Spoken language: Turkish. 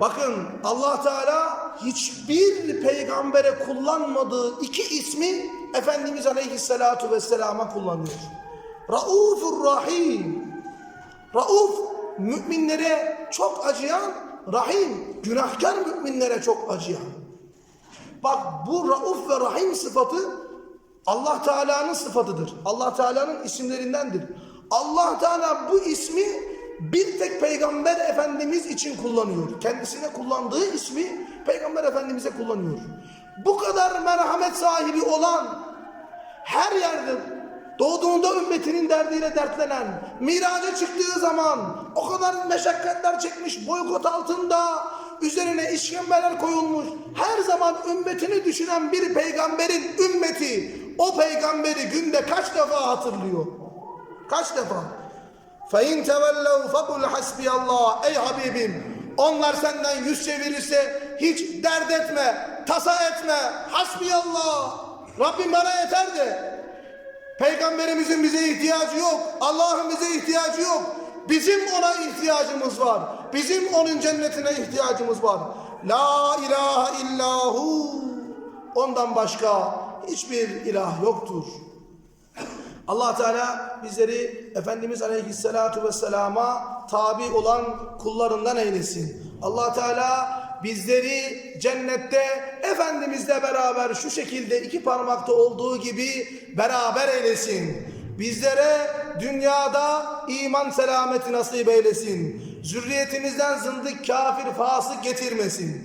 Bakın Allah Teala hiçbir peygambere kullanmadığı iki ismi Efendimiz Aleyhisselatu Vesselam'a kullanıyor. Raufur Rahim. Rauf müminlere çok acıyan, Rahim günahkar müminlere çok acıyan. Bak bu Rauf ve Rahim sıfatı Allah Teala'nın sıfatıdır. Allah Teala'nın isimlerindendir. Allah Teala bu ismi bir tek Peygamber Efendimiz için kullanıyor. Kendisine kullandığı ismi Peygamber Efendimiz'e kullanıyor. Bu kadar merhamet sahibi olan her yerde doğduğunda ümmetinin derdiyle dertlenen, miraca çıktığı zaman o kadar meşakkatler çekmiş boykot altında, üzerine işkembeler koyulmuş, her zaman ümmetini düşünen bir peygamberin ümmeti o peygamberi günde kaç defa hatırlıyor? Kaç defa? فَاِنْ تَوَلَّوْا فَقُلْ حَسْبِيَ اللّٰهِ Ey Habibim onlar senden yüz çevirirse hiç dert etme, tasa etme. Hasbiyallah. Rabbim bana yeter de. Peygamberimizin bize ihtiyacı yok. Allah'ın bize ihtiyacı yok. Bizim ona ihtiyacımız var. Bizim onun cennetine ihtiyacımız var. La ilahe illahu. Ondan başka hiçbir ilah yoktur. Allah Teala bizleri Efendimiz Aleyhisselatu Vesselam'a tabi olan kullarından eylesin. Allah Teala bizleri cennette Efendimizle beraber şu şekilde iki parmakta olduğu gibi beraber eylesin. Bizlere dünyada iman selameti nasip eylesin. Zürriyetimizden zındık, kafir, fasık getirmesin.